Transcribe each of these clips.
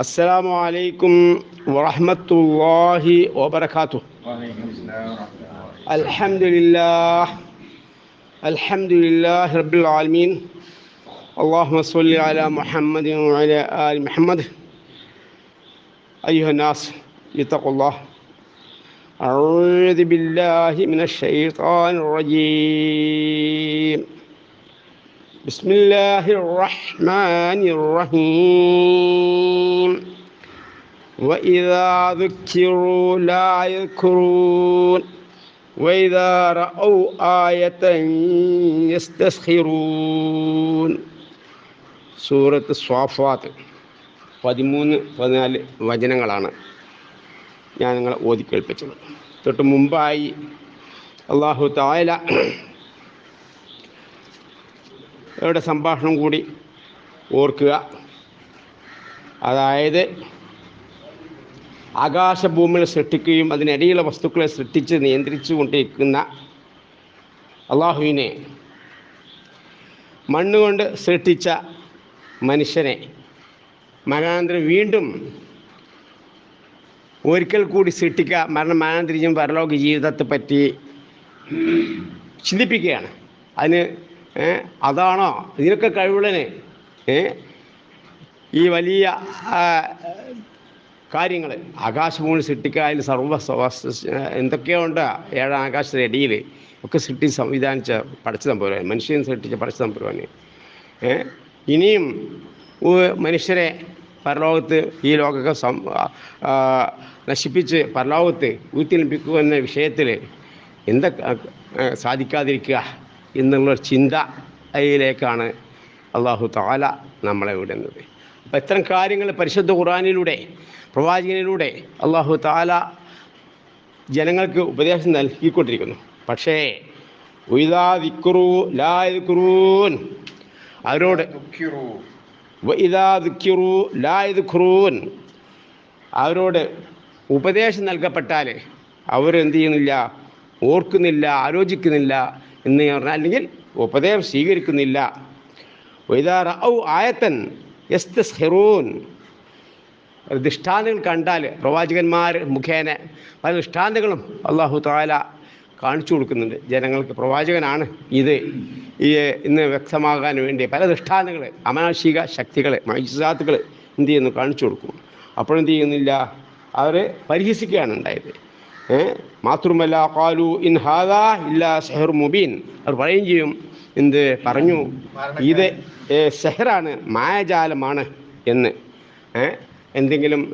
السلام عليكم ورحمة الله وبركاته. الحمد لله الحمد لله رب العالمين. اللهم صل على محمد وعلى آل محمد. أيها الناس اتقوا الله. أعوذ بالله من الشيطان الرجيم. بسم الله الرحمن الرحيم وإذا ذكروا لا يذكرون وإذا رأوا آية يستسخرون സൂറത്ത് സ്വാഫാത്ത് പതിമൂന്ന് പതിനാല് വചനങ്ങളാണ് ഞാൻ നിങ്ങളെ ഓതി കേൾപ്പിച്ചത് തൊട്ട് മുമ്പായി അള്ളാഹു തായാല യുടെ സംഭാഷണം കൂടി ഓർക്കുക. അതായത് ആകാശഭൂമികൾ സൃഷ്ടിക്കുകയും അതിനിടയിലുള്ള വസ്തുക്കളെ സൃഷ്ടിച്ച് നിയന്ത്രിച്ചു കൊണ്ടിരിക്കുന്ന അള്ളാഹുവിനെ മണ്ണുകൊണ്ട് സൃഷ്ടിച്ച മനുഷ്യനെ മരണാന്തരം വീണ്ടും ഒരിക്കൽ കൂടി സൃഷ്ടിക്കുക മരണം മരണാന്തരിച്ചും പരലോക ജീവിതത്തെ പറ്റി ചിന്തിപ്പിക്കുകയാണ്. അതിന് അതാണോ ഇതിനൊക്കെ കഴിവുള്ളന് ഏ ഈ വലിയ കാര്യങ്ങൾ ആകാശഭൂമി സൃഷ്ടിക്കുക അതിൽ സർവ എന്തൊക്കെയോ ഉണ്ട് ഏഴാം ആകാശത്തിൻ്റെ ഇടയിൽ ഒക്കെ സൃഷ്ടി സംവിധാനിച്ച പടച്ചു തമ്പുരാൻ മനുഷ്യൻ സൃഷ്ടിച്ച പടച്ചു തമ്പുരാൻ ഏ ഇനിയും ഉ- മനുഷ്യരെ പരലോകത്ത് ഈ ലോകമൊക്കെ സം ആ, നശിപ്പിച്ച് പരലോകത്ത് ഊത്തിലപ്പിക്കുക എന്ന വിഷയത്തിൽ എന്തൊക്കെ ആ, സാധിക്കാതിരിക്കുക എന്നുള്ള ചിന്ത അതിലേക്കാണ് അള്ളാഹു താല നമ്മളെ വിടുന്നത്. അപ്പം ഇത്തരം കാര്യങ്ങൾ പരിശുദ്ധ ഖുറാനിലൂടെ പ്രവാചകനിലൂടെ അള്ളാഹു താല ജനങ്ങൾക്ക് ഉപദേശം നൽകിക്കൊണ്ടിരിക്കുന്നു. പക്ഷേ ലാ അവരോട് ലാ അവരോട് ഉപദേശം നൽകപ്പെട്ടാൽ അവരെന്ത് ചെയ്യുന്നില്ല? ഓർക്കുന്നില്ല ആലോചിക്കുന്നില്ല. എന്ന് പറഞ്ഞാൽ അല്ലെങ്കിൽ ഉപദേശം സ്വീകരിക്കുന്നില്ല. ആയത്തൻ യസ്തസ്ഹിറൂൻ ദൃഷ്ടാന്തങ്ങൾ കണ്ടാൽ പ്രവാചകന്മാർ മുഖേന പല ദൃഷ്ടാന്തങ്ങളും അള്ളാഹു താല കാണിച്ചു കൊടുക്കുന്നുണ്ട്. ജനങ്ങൾക്ക് പ്രവാചകനാണ് ഇത്. ഈ ഇന്ന് വ്യക്തമാകാൻ വേണ്ടി പല ദൃഷ്ടാന്തങ്ങൾ അമാനുഷിക ശക്തികൾ മൈസാത്തുകൾ എന്ത് ചെയ്യുന്നു? കാണിച്ചു കൊടുക്കും അപ്പോഴെന്ത് ചെയ്യുന്നില്ല? അവർ പരിഹസിക്കുകയാണ് ഉണ്ടായത്? മാത്രമല്ല കാലു ഇൻ ഹാദാ ഇല്ലാ സെഹർ മുബീൻ. അവർ പറയുകയും ചെയ്യും. എന്ത്? പറഞ്ഞു. ഇത് സെഹറാണ് മായജാലമാണ് എന്ന്. എന്തെങ്കിലും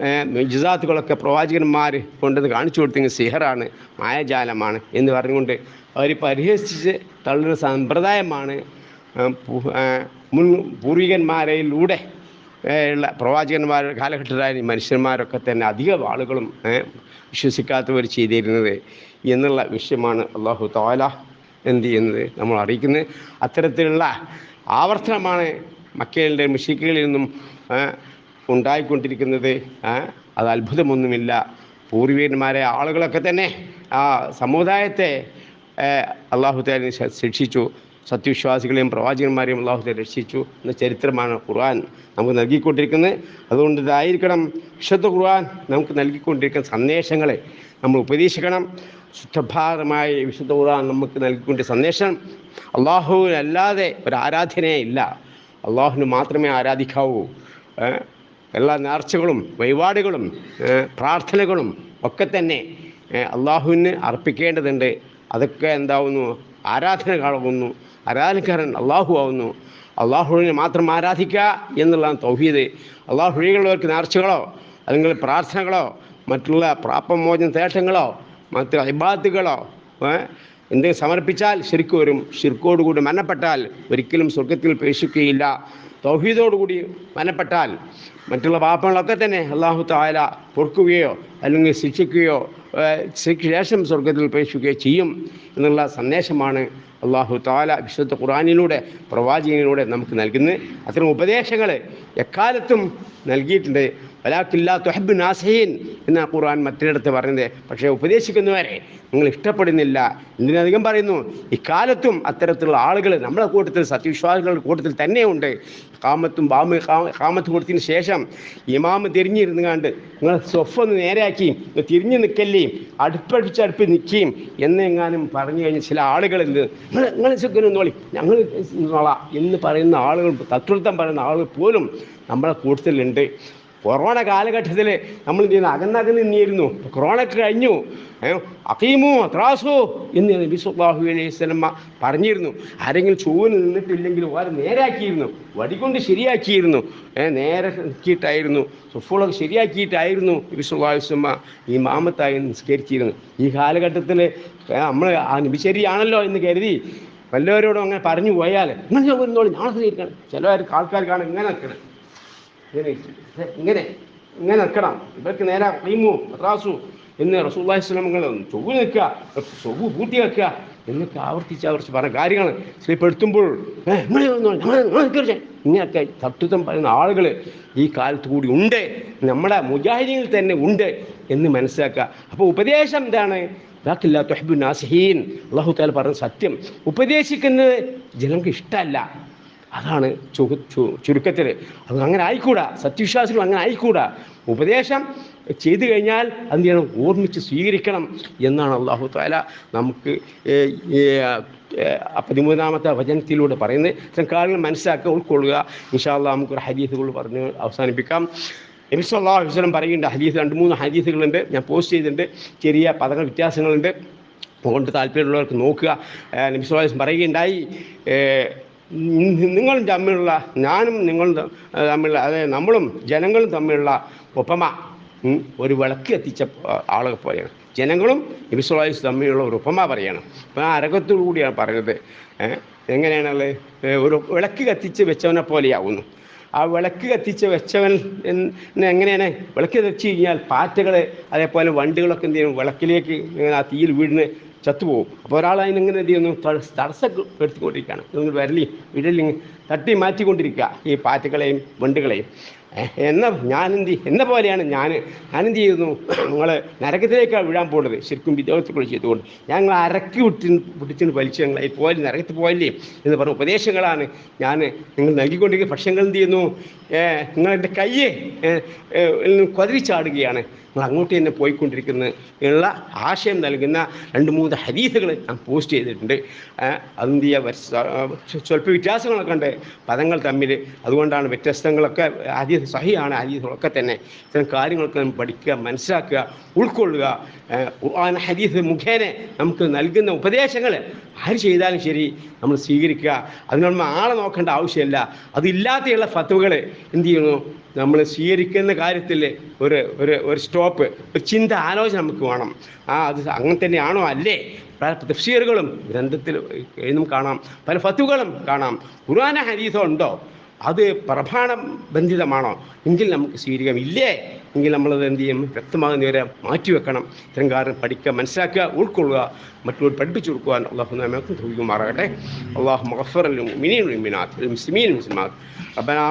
ജിസാത്തുകളൊക്കെ പ്രവാചകന്മാർ കൊണ്ടുവന്ന് കാണിച്ചു കൊടുത്തെങ്കിൽ സിഹറാണ് മായജാലമാണ് എന്ന് പറഞ്ഞുകൊണ്ട് അവർ പരിഹസിച്ച് തള്ളുന്ന സമ്പ്രദായമാണ് മുൻ പൂർവികന്മാരിലൂടെ ഉള്ള പ്രവാചകന്മാരുടെ കാലഘട്ടത്തിലായ മനുഷ്യന്മാരൊക്കെ തന്നെ അധികം ആളുകളും വിശ്വസിക്കാത്തവർ ചെയ്തിരുന്നത് എന്നുള്ള വിഷയമാണ് അള്ളാഹു താല എന്ത് ചെയ്യുന്നത് നമ്മൾ അറിയിക്കുന്നത്. അത്തരത്തിലുള്ള ആവർത്തനമാണ് മക്കയിലെ മുഷിക്കുകളിൽ നിന്നും ഉണ്ടായിക്കൊണ്ടിരിക്കുന്നത്. അത് അത്ഭുതമൊന്നുമില്ല. പൂർവീകന്മാരെ ആളുകളൊക്കെ തന്നെ ആ സമുദായത്തെ അള്ളാഹു താല ശിക്ഷിച്ചു. സത്യവിശ്വാസികളെയും പ്രവാചകന്മാരെയും അള്ളാഹു രക്ഷിച്ചു എന്ന ചരിത്രമാണ് ഖുർആൻ നമുക്ക് നൽകിക്കൊണ്ടിരിക്കുന്നത്. അതുകൊണ്ട് ഇതായിരിക്കണം വിശുദ്ധ ഖുർആൻ നമുക്ക് നൽകിക്കൊണ്ടിരിക്കുന്ന സന്ദേശങ്ങളെ നമ്മൾ ഉപദേശിക്കണം. ശുദ്ധഭാരമായ വിശുദ്ധ ഖുർആൻ നമുക്ക് നൽകിക്കൊണ്ടിരിക്കുന്ന സന്ദേശം അള്ളാഹുവിനല്ലാതെ ഒരു ആരാധനയേ ഇല്ല. അള്ളാഹുവിന് മാത്രമേ ആരാധിക്കാവൂ. എല്ലാ നേർച്ചകളും വഴിപാടുകളും പ്രാർത്ഥനകളും ഒക്കെ തന്നെ അള്ളാഹുവിന് അർപ്പിക്കേണ്ടതുണ്ട്. അതൊക്കെ എന്താവുന്നു? ആരാധനകളാകുന്നു ആരാധനക്കാരൻ അള്ളാഹു ആവുന്നു. അള്ളാഹുവിനെ മാത്രം ആരാധിക്കുക എന്നുള്ളതാണ് തൗഹീദ്. അള്ളാഹുഴികളുള്ളവർക്ക് നേർച്ചകളോ അല്ലെങ്കിൽ പ്രാർത്ഥനകളോ മറ്റുള്ള പ്രാപമോചന തേട്ടങ്ങളോ മറ്റ് അഭിബാത്തുകളോ എന്തെങ്കിലും സമർപ്പിച്ചാൽ ശരിക്കും വരും. ശിർക്കോടുകൂടി മരണപ്പെട്ടാൽ ഒരിക്കലും സ്വർഗത്തിൽ പ്രവേശിക്കുകയില്ല. തൗഹീദോടുകൂടി മനപ്പെട്ടാൽ മറ്റുള്ള പാപങ്ങളൊക്കെ തന്നെ അള്ളാഹു താല പൊറുക്കുകയോ അല്ലെങ്കിൽ ശിക്ഷിക്കുകയോ ശേഷം സ്വർഗത്തിൽ പ്രവേശിക്കുകയോ ചെയ്യും എന്നുള്ള സന്ദേശമാണ് അള്ളാഹു താല വിശുദ്ധ ഖുറാനിലൂടെ പ്രവാചകനിലൂടെ നമുക്ക് നൽകുന്നത് അത്തരം ഉപദേശങ്ങൾ എക്കാലത്തും നൽകിയിട്ടുണ്ട്. വലാക്കില്ല തൊഹബ് നാസഹീൻ. എന്നാണ് ഖുർആൻ മറ്റൊരിടത്ത് പറയുന്നത് പക്ഷേ ഉപദേശിക്കുന്നവരെ നിങ്ങൾ ഇഷ്ടപ്പെടുന്നില്ല. എന്തിനധികം പറയുന്നു ഇക്കാലത്തും അത്തരത്തിലുള്ള ആളുകൾ നമ്മുടെ കൂട്ടത്തിൽ സത്യവിശ്വാസികളുടെ കൂട്ടത്തിൽ തന്നെയുണ്ട്. കാമത്തും ബാമ കാമത്ത് കൊടുത്തതിന് ശേഷം ഇമാമ് തിരിഞ്ഞിരുന്ന് കണ്ട് നിങ്ങൾ സ്വഫൊന്ന് നേരെയാക്കി തിരിഞ്ഞു നിൽക്കല്ലേയും അടുപ്പടിച്ചടുപ്പ് നിൽക്കുകയും എന്നെങ്ങാനും പറഞ്ഞു കഴിഞ്ഞ ചില ആളുകൾ എന്ത് നിങ്ങൾ നിങ്ങൾ നോളി ഞങ്ങൾ നോളാം എന്ന് പറയുന്ന ആളുകൾ തത്വത്വം പറയുന്ന ആളുകൾ പോലും നമ്മുടെ കൂട്ടത്തിലുണ്ട്. കൊറോണ കാലഘട്ടത്തിൽ നമ്മൾ എന്ത് ചെയ്യുന്നു? അകന്നകന്ന് നിന്നിരുന്നു കൊറോണ കഴിഞ്ഞു. അക്കീമോ ത്രാസോ എന്ന് നബി വസല്ലമ പറഞ്ഞിരുന്നു. ആരെങ്കിലും ചൂന് നിന്നിട്ടില്ലെങ്കിൽ ഓരെ നേരാക്കിയിരുന്നു. വടികൊണ്ട് ശരിയാക്കിയിരുന്നു. നേരെ ആക്കിയിട്ടായിരുന്നു സുഫുളൊക്കെ ശരിയാക്കിയിട്ടായിരുന്നു നബി ഈ മാമത്തായി നിസ്കരിച്ചിരുന്നു ഈ കാലഘട്ടത്തിൽ നമ്മൾ ആ നിബിശരിയാണല്ലോ എന്ന് കരുതി വല്ലവരോടും അങ്ങനെ പറഞ്ഞു പോയാൽ ചോദിക്കുന്നോളൂ ഞാൻ ശരിക്കണം ചില ആൾക്കാർക്കാണ് ഇങ്ങനെ നിൽക്കണം. ഇങ്ങനെ ഇങ്ങനെ നിൽക്കണം. ഇവർക്ക് നേരെ കീമു മദ്രാസു എന്ന് റസൂല്ലാഹി സ്വലമങ്ങൾ ചൊവ്വ് നിൽക്കുക ചൊവ്വ് പൂട്ടി വെക്കുക എന്നൊക്കെ ആവർത്തിച്ച് ആവർത്തിച്ച് പറഞ്ഞ കാര്യങ്ങൾ സ്ലീപ്പെടുത്തുമ്പോൾ ഇങ്ങനെയൊക്കെ തട്ടുത്തം പറയുന്ന ആളുകൾ ഈ കാലത്ത് കൂടി ഉണ്ട്. നമ്മുടെ മുജാഹിദീനിൽ തന്നെ ഉണ്ട് എന്ന് മനസ്സിലാക്കുക. അപ്പോൾ ഉപദേശം എന്താണ്? ഇതാക്കില്ല തൊഹബു നാസഹീൻ. അള്ളാഹു താല പറഞ്ഞ സത്യം. ഉപദേശിക്കുന്നത് ജനങ്ങൾക്ക് ഇഷ്ടമല്ല. അതാണ് ചുരുക്കത്തിൽ അത് അങ്ങനെ ആയിക്കൂടാ. സത്യവിശ്വാസികൾ അങ്ങനെ ആയിക്കൂടാ. ഉപദേശം ചെയ്തു കഴിഞ്ഞാൽ അത് ചെയ്യണം? ഓർമ്മിച്ച് സ്വീകരിക്കണം എന്നാണ് അള്ളാഹു താല നമുക്ക് പതിമൂന്നാമത്തെ വചനത്തിലൂടെ പറയുന്നത്. ഇത്തരം കാര്യങ്ങൾ മനസ്സിലാക്കുക ഉൾക്കൊള്ളുക. ഇൻഷാല്ലാ നമുക്കൊരു ഹദീസുകൾ പറഞ്ഞ് അവസാനിപ്പിക്കാം. നബി സല്ലല്ലാഹു അലൈഹി വസല്ലം പറയുന്നുണ്ട് ഹദീസ് രണ്ട് മൂന്ന് ഹദീസുകളുണ്ട്. ഞാൻ പോസ്റ്റ് ചെയ്തിട്ടുണ്ട്. ചെറിയ പദങ്ങൾ വ്യത്യാസങ്ങളുണ്ട്. അതുകൊണ്ട് താല്പര്യമുള്ളവർക്ക് നോക്കുക. നബി പറയുകയുണ്ടായി. നിങ്ങളും തമ്മിലുള്ള ഞാനും നിങ്ങളും തമ്മിലുള്ള അതായത് നമ്മളും ജനങ്ങളും തമ്മിലുള്ള ഒപ്പമ ഒരു വിളക്ക് എത്തിച്ച ആളുകൾ പോലെയാണ് ജനങ്ങളും നബി അലൈഹി വസല്ലം തമ്മിലുള്ള ഒരു ഉപമ പറയണം. അപ്പം ആ അരകത്തോടു കൂടിയാണ് പറഞ്ഞത് എങ്ങനെയാണല്ലേ ഒരു വിളക്ക് കത്തിച്ച് വെച്ചവനെ പോലെയാവുന്നു. ആ വിളക്ക് കത്തിച്ച് വെച്ചവൻ എങ്ങനെയാണ്? വിളക്ക് കത്തിച്ച് കഴിഞ്ഞാൽ പാറ്റകൾ അതേപോലെ വണ്ടികളൊക്കെ എന്ത് ചെയ്യും? വിളക്കിലേക്ക് ആ തീയിൽ വീടിന് ചത്തുപോകും. അപ്പോൾ ഒരാൾ അതിനെങ്ങനെ എന്ത് ചെയ്യുന്നു? തട- തടസ്സപ്പെടുത്തിക്കൊണ്ടിരിക്കുകയാണ് നിങ്ങൾ വരലി തട്ടി മാറ്റിക്കൊണ്ടിരിക്കുക. ഈ പാറ്റകളെയും വണ്ടുകളെയും. എന്ന ഞാനെന്ത് എന്ന പോലെയാണ് ഞാൻ. ഞാനെന്ത് ചെയ്യുന്നു? നിങ്ങൾ നരകത്തിലേക്കാണ് വീഴാൻ പോകുന്നത് ശരിക്കും വിദ്യാർത്ഥികൾ ചെയ്തുകൊണ്ട്. ഞങ്ങൾ അരക്കി വിട്ടി പിടിച്ചിന് വലിച്ചു ഞങ്ങൾ പോയി നരകത്തിൽ പോയല്ലേ എന്ന് പറഞ്ഞ ഉപദേശങ്ങളാണ് ഞാൻ നിങ്ങൾ നൽകിക്കൊണ്ടിരിക്കുന്ന പക്ഷങ്ങൾ എന്ത് ചെയ്യുന്നു? നിങ്ങളെന്റെ കയ്യെ ഏഹ്, നിങ്ങൾ അങ്ങോട്ട് തന്നെ പോയിക്കൊണ്ടിരിക്കുന്ന ഉള്ള ആശയം നൽകുന്ന രണ്ട് മൂന്ന് ഹരീസുകൾ ഞാൻ പോസ്റ്റ് ചെയ്തിട്ടുണ്ട്. അതെന്ത് ചെയ്യുക? സ്വല്പ വ്യത്യാസങ്ങളൊക്കെ ഉണ്ട്. പദങ്ങൾ തമ്മിൽ. അതുകൊണ്ടാണ് വ്യത്യസ്തങ്ങളൊക്കെ സഹിയാണ് ഹദീസുകളൊക്കെ തന്നെ. ഇത്തരം കാര്യങ്ങളൊക്കെ പഠിക്കുക മനസ്സിലാക്കുക ഉൾക്കൊള്ളുക. ഹരീസ് മുഖേന നമുക്ക് നൽകുന്ന ഉപദേശങ്ങൾ ആര് ചെയ്താലും ശരി നമ്മൾ സ്വീകരിക്കുക. അതിന് നമ്മൾ ആളെ നോക്കേണ്ട ആവശ്യമില്ല. അതില്ലാതെയുള്ള ഫത്തുവകൾ എന്ത് ചെയ്യുന്നു? നമ്മൾ സ്വീകരിക്കുന്ന കാര്യത്തിൽ ഒരു ഒരു ഒരു സ്റ്റോപ്പ് ഒരു ചിന്ത ആലോചന നമുക്ക് വേണം. ആ അത് അങ്ങനെ തന്നെയാണോ? അല്ലേ? പല തഫ്സീറുകളും ഗ്രന്ഥത്തിൽ എന്നും കാണാം. പല ഫത്തുകളും കാണാം. ഖുർആന ഹദീസോ ഉണ്ടോ? അത് പ്രഭാണം ബന്ധിതമാണോ എങ്കിൽ നമുക്ക് സ്വീകരിക്കാം ഇല്ലേ എങ്കിൽ നമ്മളത് എന്ത് ചെയ്യും വ്യക്തമാകുന്നവരെ മാറ്റിവെക്കണം ഇത്തരം കാര്യം പഠിക്കുക മനസ്സിലാക്കുക ഉൾക്കൊള്ളുക മറ്റുള്ളവർ പഠിപ്പിച്ചു കൊടുക്കുവാൻ അള്ളാഹു നമുക്ക് ധൂപിക്കുമാറാകട്ടെ അള്ളാഹു മഗഫർ المؤمنين والمؤمنات المسلمين والمسلمات ربنا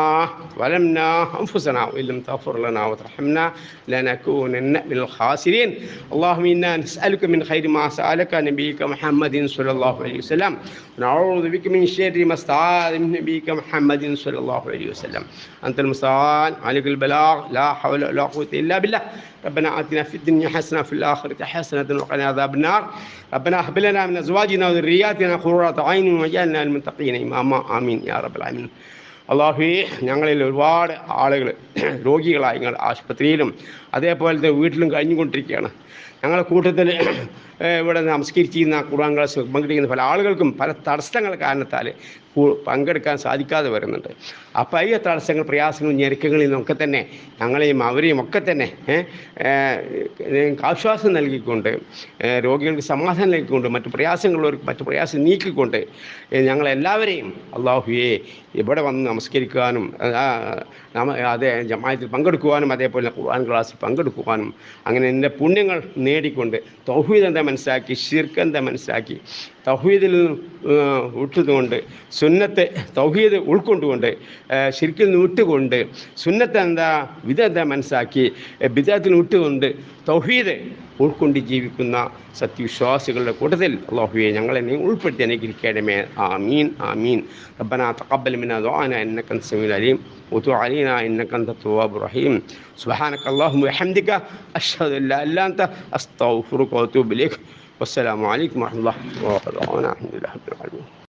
ظلمنا أنفسنا وإن لم تغفر لنا وترحمنا لنكونن من الخاسرين اللهم إنا نسألك من خير ما سألك نبيك محمد صلى الله عليه وسلم ونعوذ بك من شر ما استعاذ من نبيك محمد صلى الله عليه وسلم أنت المستعان عليك البلاغ لا حول ولا قوة إلا بالله ربنا آتنا في الدنيا حسنة في الآخرة حسنة وقنا عذاب النار ربنا هب لنا من أزواجنا وذرياتنا قرة عين واجعلنا للمتقين إماما آمين يا رب العالمين അള്ളാഹുവേ ഞങ്ങളിൽ ഒരുപാട് ആളുകൾ രോഗികളായി ഞങ്ങൾ ആശുപത്രിയിലും അതേപോലത്തെ വീട്ടിലും കഴിഞ്ഞുകൊണ്ടിരിക്കുകയാണ് ഞങ്ങളുടെ കൂട്ടത്തിൽ ഏഹ്, ഇവിടെ നമസ്കരിച്ചിരുന്ന ഖുർആൻ ക്ലാസ് പങ്കെടുക്കുന്ന പല ആളുകൾക്കും പല തടസ്സങ്ങൾ കാരണത്താൽ പങ്കെടുക്കാൻ സാധിക്കാതെ വരുന്നുണ്ട്. അപ്പോൾ ഈ തടസ്സങ്ങൾ പ്രയാസങ്ങളും ഞെരുക്കങ്ങളിൽ നിന്നൊക്കെ തന്നെ ഞങ്ങളെയും അവരെയും ഒക്കെ തന്നെ ആശ്വാസം നൽകിക്കൊണ്ട് രോഗികൾക്ക് സമാധാനം നൽകിക്കൊണ്ട് മറ്റു പ്രയാസങ്ങളുള്ളവർക്ക് മറ്റു പ്രയാസം നീക്കിക്കൊണ്ട് ഞങ്ങളെല്ലാവരെയും അള്ളാഹുയെ ഇവിടെ വന്ന് നമസ്കരിക്കുവാനും അതേ ജമായത്തിൽ പങ്കെടുക്കുവാനും അതേപോലെ ഖുർആൻ ക്ലാസ്സിൽ പങ്കെടുക്കുവാനും അങ്ങനെ എന്റെ പുണ്യങ്ങൾ നേടിക്കൊണ്ട് തൗഹീദ് മനസ്സിലാക്കി ഷിർക്ക് എന്താ മനസ്സിലാക്കി? തൗഹീദിൽ നിന്ന് സുന്നത്തെ തൗഹീദ് ഉൾക്കൊണ്ടുകൊണ്ട് ശിർക്കിൽ നിന്ന് വിട്ടുകൊണ്ട് സുന്നത്ത് എന്താ വിധ എന്താ മനസ്സിലാക്കി? വിട്ടുകൊണ്ട് തൗഹീദ് ഉൾക്കൊണ്ട് ജീവിക്കുന്ന സത്യവിശ്വാസികളുടെ കൂട്ടത്തിൽ അള്ളാഹുവെ ഞങ്ങളെ നീ ഉൾപ്പെടുത്തി അനുഗ്രഹിക്കണമേ. ആമീൻ ആമീൻ. റബ്ബന തഖബ്ബൽ മിന ദുആന ഇന്നക അൻത അലീം. വതു അലൈന ഇന്നക അൻത തവ്വാബുർ റഹീം. സുബ്ഹാനക അല്ലാഹുമ്മ വഹംദിക അഷ്ഹദു അല്ലാ ഇല്ലാ അൻത അസ്തഗ്ഫിറുക വഅതൂബു ഇലൈക്. വസ്സലാമു അലൈക്കും വറഹ്മത്തുള്ളാഹി വബറകാതുഹു